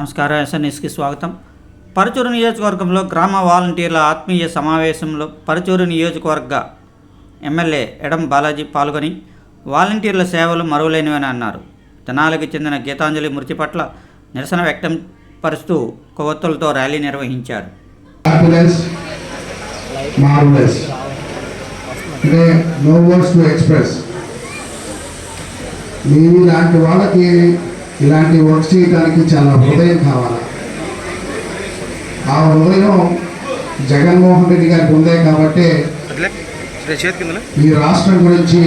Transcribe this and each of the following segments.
నమస్కారం ఎస్ఎన్ఎస్కి స్వాగతం. పరచూరు నియోజకవర్గంలో గ్రామ వాలంటీర్ల ఆత్మీయ సమావేశంలో పరచూరు నియోజకవర్గ ఎమ్మెల్యే ఎడం బాలాజీ పాల్గొని వాలంటీర్ల సేవలు మరువలేనివని అన్నారు. తెనాలకు చెందిన గీతాంజలి మృతి పట్ల నిరసన వ్యక్తం పరుస్తూ కొవ్వొత్తులతో ర్యాలీ నిర్వహించారు. నో వర్డ్స్ టు ఎక్స్ప్రెస్ ఇలాంటి వాళ్ళకి ఇలాంటి వర్క్ చేయడానికి చాలా హృదయం కావాలి. ఆ హృదయం జగన్మోహన్ రెడ్డి గారికి ఉంది కాబట్టి ఈ రాష్ట్రం గురించి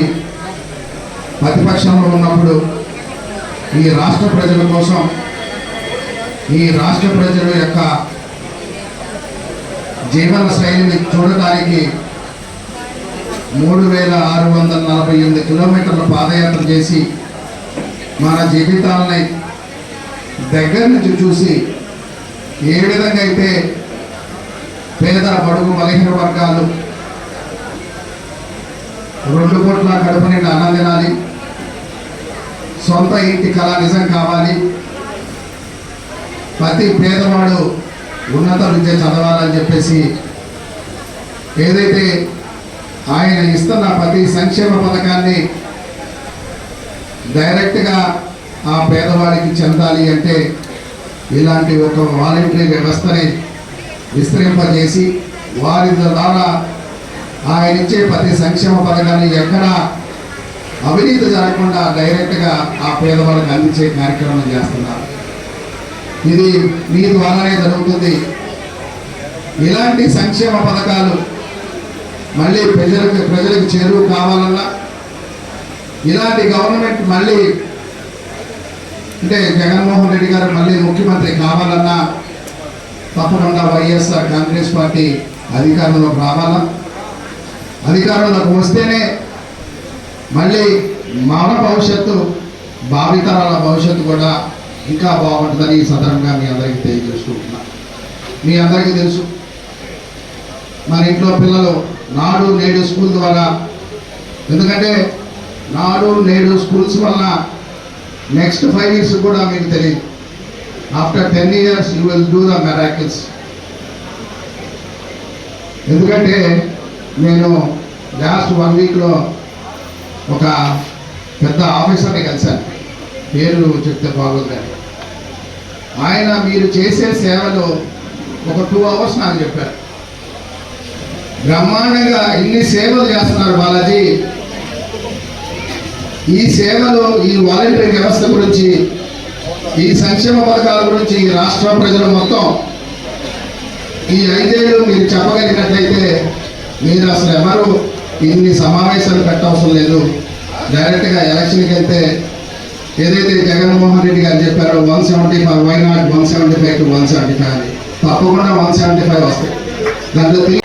ప్రతిపక్షంలో ఉన్నప్పుడు ఈ రాష్ట్ర ప్రజల కోసం ఈ రాష్ట్ర ప్రజల యొక్క జీవన శైలిని చూడటానికి మూడు వేల ఆరు వందల నలభై ఎనిమిది కిలోమీటర్ల పాదయాత్ర చేసి మన జీవితాలని దగ్గర నుంచి చూసి ఏ విధంగా అయితే పేద బడుగు బలహీన వర్గాలు రెండు కోట్ల కడుపు నిండా అన్నం తినాలి సొంత ఇంటి కళ నిజం కావాలి ప్రతి పేదవాడు ఉన్నత విద్య చదవాలని చెప్పేసి ఏదైతే ఆయన ఇస్తున్న ప్రతి సంక్షేమ పథకాన్ని డైరెక్ట్గా ఆ పేదవాడికి చెందాలి అంటే ఇలాంటి ఒక వాలంటరీ వ్యవస్థని విస్తరింపజేసి వారి ద్వారా ఆయన ఇచ్చే ప్రతి సంక్షేమ పథకాన్ని ఎక్కడ అవినీతి జరగకుండా డైరెక్ట్గా ఆ పేదవాళ్ళకి అందించే కార్యక్రమం చేస్తున్నారు. ఇది మీ ద్వారానే జరుగుతుంది. ఇలాంటి సంక్షేమ పథకాలు మళ్ళీ ప్రజలకు ప్రజలకు చేరువు కావాలన్నా ఇలాంటి గవర్నమెంట్ మళ్ళీ అంటే జగన్మోహన్ రెడ్డి గారు మళ్ళీ ముఖ్యమంత్రి కావాలన్నా తప్పకుండా వైఎస్ఆర్ కాంగ్రెస్ పార్టీ అధికారంలోకి రావాలా? అధికారంలోకి వస్తేనే మళ్ళీ మన భవిష్యత్తు భావితరాల భవిష్యత్తు కూడా ఇంకా బాగుంటుందని ఈ సందర్భంగా మీ అందరికీ తెలియజేసుకుంటున్నా మీ అందరికీ తెలుసు. మన ఇంట్లో పిల్లలు నాడు నేడు స్కూల్ ద్వారా ఎందుకంటే నాడు నేడు స్కూల్స్ వల్ల నెక్స్ట్ ఫైవ్ ఇయర్స్ కూడా మీకు తెలియదు. After ten years you will do the miracles ఎందుకంటే నేను లాస్ట్ వన్ వీక్లో ఒక పెద్ద ఆఫీసర్ని కలిశాను. పేరు చెప్తే బాగుందని. ఆయన మీరు చేసే సేవలు ఒక టూ అవర్స్ నాకు చెప్పారు. బ్రహ్మాండంగా ఇన్ని సేవలు చేస్తున్నారు బాలాజీ. ఈ సేవలో ఈ వాలంటీర్ వ్యవస్థ గురించి ఈ సంక్షేమ పథకాల గురించి ఈ రాష్ట్ర ప్రజలు మొత్తం ఈ ఐదేళ్ళు మీరు చెప్పగలిగినట్లయితే మీరు అసలు ఎవరు ఇన్ని సమావేశాలు పెట్టవసరం లేదు. డైరెక్ట్గా ఎలక్షన్కి వెళ్తే ఏదైతే జగన్మోహన్ రెడ్డి గారు చెప్పారో one seventy five why not one seventy five to one seventy five అని. తప్పకుండా వన్ సెవెంటీ ఫైవ్ వస్తాయి. దాంట్లో